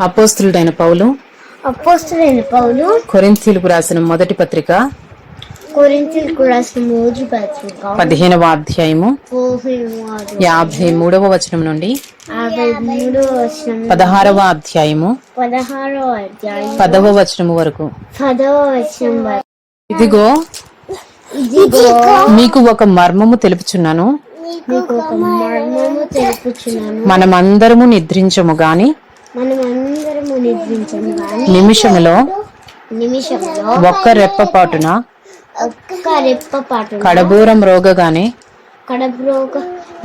అపోస్తులుడైన పౌలు అపోస్తులైన పౌలు కొరింథీలకు రాసిన మొదటి పత్రిక కొరింథీలకు రాసిన మోజు పత్రిక పదిహేనవ అధ్యాయము యాభై మూడవ వచనం నుండి పదహారవ అధ్యాయము పదహారో అధ్యాయం పదవ వచనము వరకు. పదవ వచనం వరకు. ఇదిగో ఇదిగో మీకు ఒక మర్మము తెలుపుచున్నాను. మీకు ఒక మర్మము తెలుపుచున్నాను. మనమందరము నిద్రించము గాని నిమిషములో నిమిషంలో ఒక్క రెప్పపాటున ఒక్క కడబూరం రోగగానే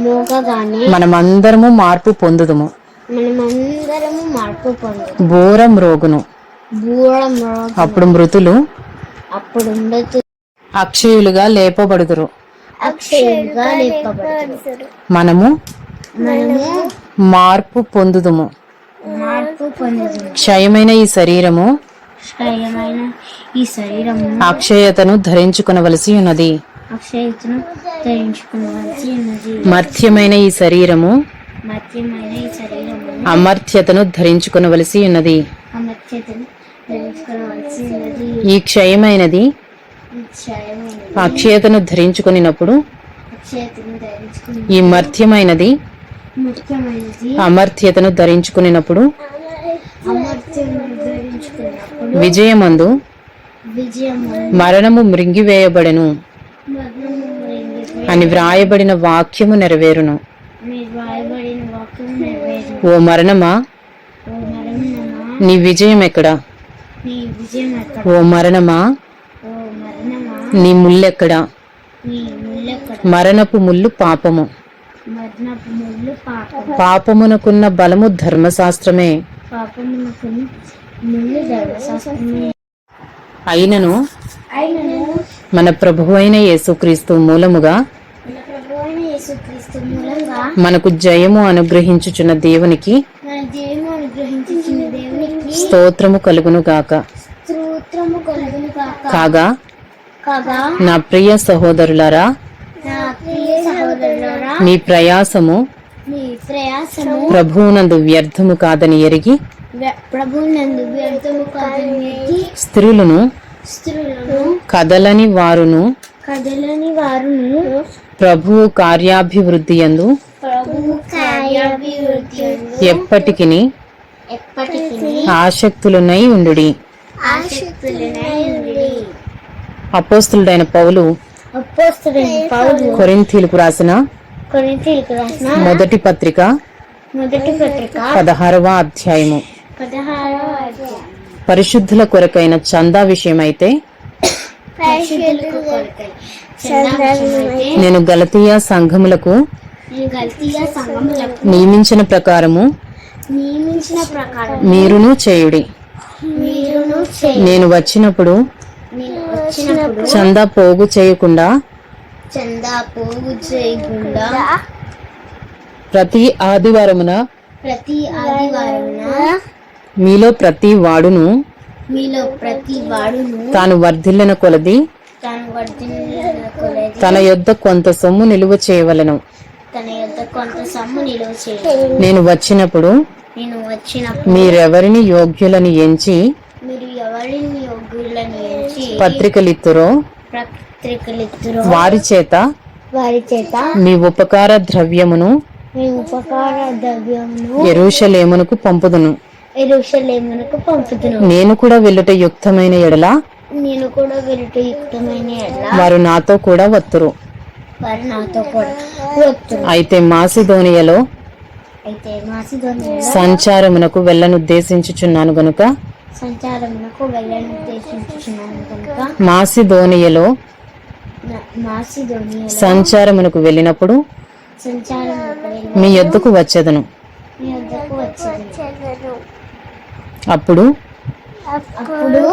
మోగగానే మనమందరము మార్పు పొందుదుము. మనమందరము మార్పు బూరం రోగును. బూరం రోగ అప్పుడు మృతులు అప్పుడు అక్షయులుగా లేపబడుదురు. అక్షయులుగా మనము మనము మార్పు పొందుదుము. మార్పు క్షయమైన ఈ శరీరము క్షయమైన ఈ శరీరము అక్షయతను ధరించుకొనవలసి ఉన్నది. అక్షయతను ధరించుకునవలసి ఉన్నది. మర్త్యమైన ఈ శరీరము మధ్యమైన ఈ శరీరము అమర్త్యతను ధరించుకొనవలసి ఉన్నది. అమర్త్యతను ధరించుకోవలసి ఉన్నది. ఈ క్షయమైనది అక్షయతను ధరించుకొనినప్పుడు ఈ మర్త్యమైనది అమర్త్యతను అమర్త్యను ధరించుకున్నప్పుడు విజయమందు? విజయము మరణము మృంగివేయబడెను. అని వ్రాయబడిన వాక్యము నెరవేరును. ఓ మరణమా? నీ విజయం ఎక్కడా ఓ మరణమా? నీ ముల్లెక్కడా? మరణపు పాపము ముళ్ళు పాపం పాపమునకున్న బలము ధర్మశాస్త్రమే. అయినను మన ప్రభువైన యేసుక్రీస్తు మూలముగా మన ప్రభు అయిన యేసుక్రీస్తు మూలంగా మనకు జయము అనుగ్రహించుచున్న దేవునికి స్తోత్రము కలుగును గాక. కాగా కాగా నా ప్రియ సహోదరులారా నా ప్రియ సహోదరులారా మీ ప్రయాసము మీ ప్రయాసము ప్రభువునందు వ్యర్థము కాదని ఎరిగి ప్రభు నందు వ్యర్థము కాదని స్త్రీలను స్త్రీలను కదలని వారును కదలని వారును ప్రభువు కార్యాభివృద్ధి యందు ప్రభు కార్యాభివృద్ధి ఎప్పటికిని ఎప్పటికీ ఆసక్తులునై ఉండి అపోస్తులుడైన పౌలు అపోస్తులైన పౌలు కొరింథీలకు రాసిన రాసిన. మొదటి పత్రిక మొదటి పత్రిక. పదహారవ అధ్యాయము. పదహారవ అధ్యాయం. పరిశుద్ధుల కొరకైన చందా విషయమైతే నేను గలతీయ సంఘములకు నియమించిన ప్రకారము మీరును చేయుడి. నేను వచ్చినప్పుడు చందా పోగు చేయకుండా చందా పోగు చేయకుండా ప్రతి ఆదివారమున ప్రతి ఆదివారమున మీలో ప్రతి వాడును మీలో ప్రతి వాడును తాను వర్ధిల్లిన కొలది. తాను వర్ధిల్లిన కొలది. తన యొద్ద కొంత సొమ్ము నిలువ చేయవలెను. తన యొక్క కొంత సొమ్ము నిలువ చేయాలి నేను వచ్చినప్పుడు నేను వచ్చినప్పుడు మీరెవరిని యోగ్యులని ఎంచి మీరు ఎవరిని యోగ్యులని ఎంచి పత్రికలిత్తురో పత్రికలిద్దరు వారి చేత వారి చేత మీ ఉపకార ద్రవ్యమును మీ ఉపకార ద్రవ్యమును ఎరుషలేమునకు పంపుదును. ఎరుషలేమునకు పంపుతును నేను కూడా వెళ్ళుట యుక్తమైన ఎడల నేను కూడా వెలుట యుక్తమైన ఎడల వారు నాతో కూడా వత్తురు. వారు నాతో కూడా వస్తున్నారు అయితే మాసిధోనియలో అయితే మాసిధోని సంచారమునకు వెళ్ళనుద్దేశించుచున్నాను గనుక సంచారమునకు వెళ్ళని ఉద్దేశించుచున్నాను మాసిధోనియలో నా- మాసిధోనియలో సంచారమునకు వెళ్ళినప్పుడు మీ యొద్దకు వచ్చేదను. అప్పుడు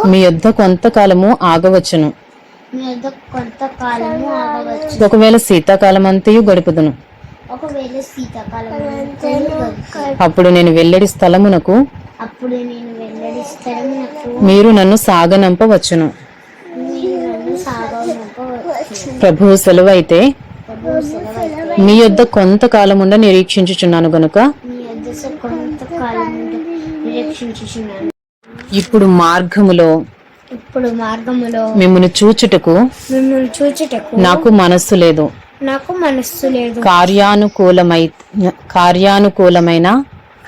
మీ యొద్ద కొంతకాలము ఆగవచ్చును. ఒకవేళ శీతాకాలం అంతయు గడుపుదును. అప్పుడు నేను వెల్లడి స్థలమునకు మీరు నన్ను సాగనంపవచ్చును. ప్రభువు సెలవైతే మీ యొద్ద కొంతకాలముండ నిరీక్షించుచున్నాను గనుక? ఇప్పుడు మార్గములో ఇప్పుడు మార్గములో మిమ్మల్ని చూచుటకు మిమ్మల్ని చూచుటకు నాకు మనస్సు లేదు. నాకు మనస్సు లేదు. కార్యానుకూలమై కార్యానుకూలమైన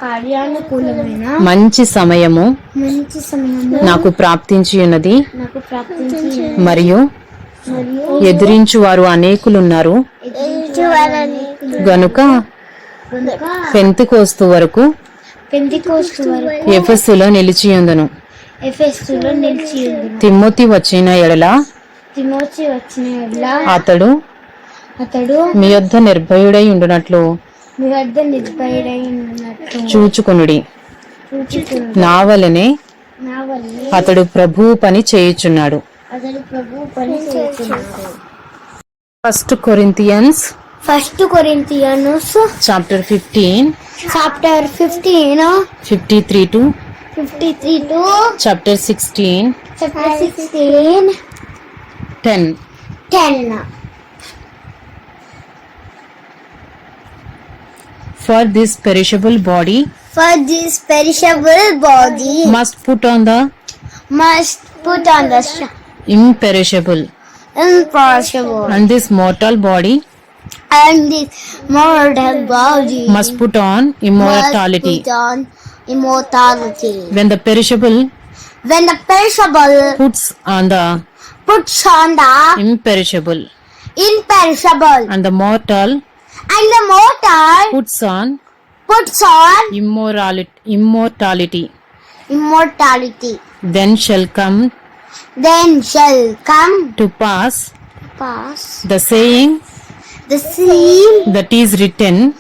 కార్యానుకూలమైన మంచి సమయము మంచి సమయము నాకు ప్రాప్తించి ఉన్నది నాకు ప్రాప్తించి మరియు మరియు ఎదిరించు వారు అనేకులున్నారు. గనుక కనుక పెంతికోస్తు వరకు ఎఫెస్సులో నిలిచియుందును. నిలిచి తిమ్మోతి వచ్చిన ఎడల తిమోతి వచ్చిన అతడు అతడు మీ యొద్ద నిర్భయుడై ఉండునట్లు మీ వద్ద నిర్భయుడై చూచుకొనుడి. నా వలనే అతడు ప్రభువు పని చేయుచున్నాడు. అతడు ప్రభు పని చేస్తున్నాడు first Corinthians first Corinthians chapter fifteen chapter fifteen fifty three to fifty three to chapter sixteen chapter sixteen ten ten for this perishable body For this perishable body must put on the must put on the sh- imperishable. Imperishable and this mortal body and this mortal body must put on immortality. must put on immortality. when the perishable When the perishable puts on the puts on the imperishable. imperishable. And the mortal and the mortal puts on puts on immorality immortality. immortality, then shall come then shall come to pass pass the saying the saying that is written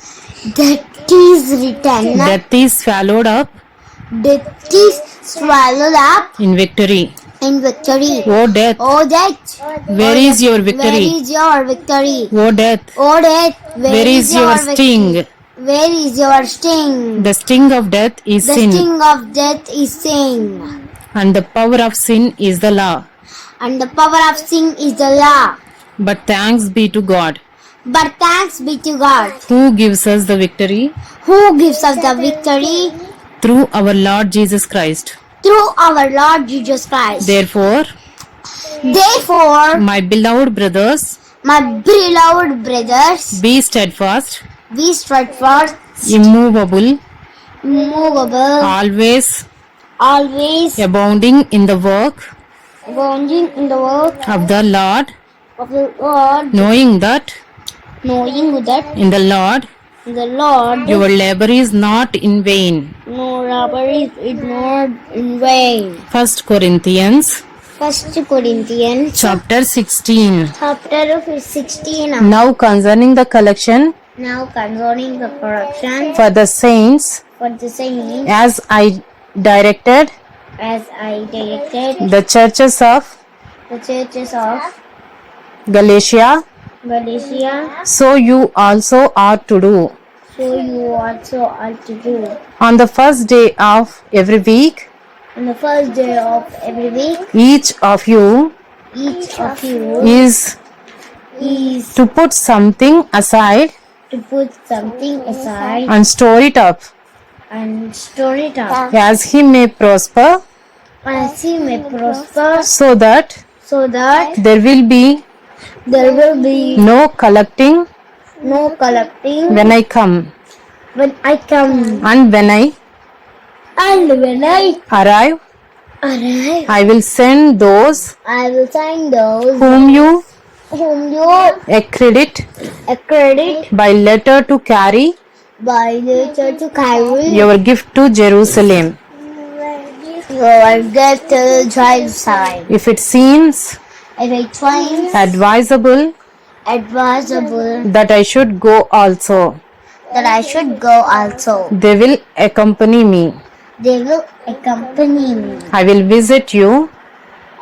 that is written, death is swallowed up death is swallowed up in victory in victory. o death Oh death, where is your victory Where is your victory? o death Oh death, where is your victory? sting Where is your sting? the sting of death is The sin sting of death is sin, and the power of sin is the law. And the power of sin is the law. but thanks be to god. But thanks be to God, who gives us the victory? Who gives us the victory? Through our lord jesus christ. Through our Lord Jesus Christ. therefore Therefore, my beloved brothers my beloved brothers, be steadfast be steadfast, immovable immovable, always always abounding in the work abounding in the work of the lord of the Lord, knowing that knowing that in the lord the Lord your labor is not in vain no robbery is not in vain. first corinthians First Corinthians chapter 16 chapter 16. now concerning the collection Now concerning the corruption for the saints for the saints, as i directed? As I directed. The churches of? The churches of galatia Galatia, so you also are to do. So you also are to do. on the first day of every week? On the first day of every week, each of you each of you is is to put something aside to put something aside and store it up and store it up, as he may prosper as he may prosper, so that so that there will be there will be no collecting no collecting when I come when I come. and when I And when I arrive arrive, I will send those I will sign those whom you whom you accredit accredit by letter to carry by nature to carry your gift to Jerusalem. Your gift to Jerusalem. if it seems If it seems advisable advisable that I should go also. that I should go also, they will accompany me. They will accompany me. I will visit you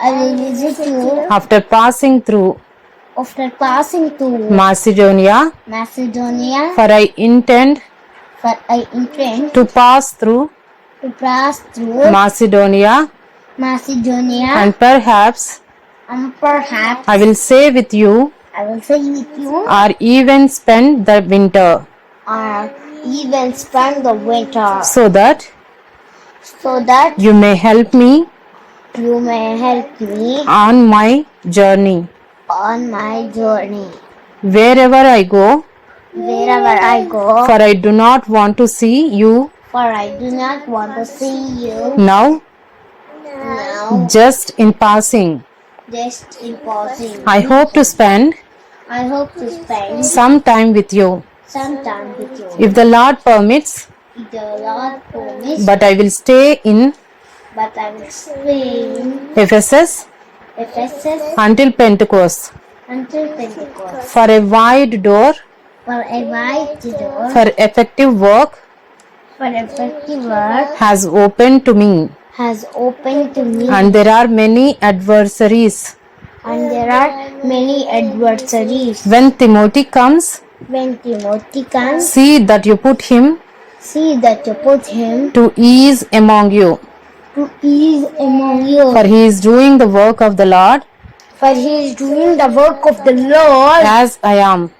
I will visit you after passing through after passing through Macedonia. Macedonia, for I intend for I intend to pass through to pass through Macedonia. Macedonia, and perhaps and perhaps I will stay with you I will stay with you or even spend the winter? Or even spend the winter, so that so that you may help me you may help me on my journey. On my journey. Wherever I go, Wherever I go, for I do not want to see you for I do not want to see you now, now, just in passing. just in passing. I hope to spend I hope to spend some time with you. some time with you. If the Lord permits, If the Lord promise, but I will stay in but I will stay in Ephesus Ephesus until Pentecost. until Pentecost. For a wide door, For a wide door, for effective work for effective work has opened to me, has opened to me, and there are many adversaries. and there are many adversaries. When Timothy comes, When Timothy comes, see that you put him see that you put him to ease among you, to among you. for he is doing the work of the Lord For he is doing the work of the Lord. as I am.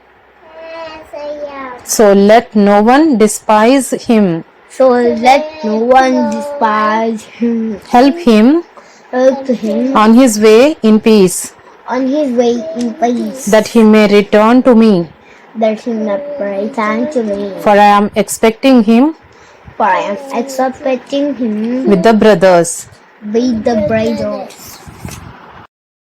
So let no one despise him. So let no one despise him. Help him Help him on his way in peace, on his way in peace, that he may return to me. that he may return to me. For I am expecting him Am expecting him with the brothers. with the brothers.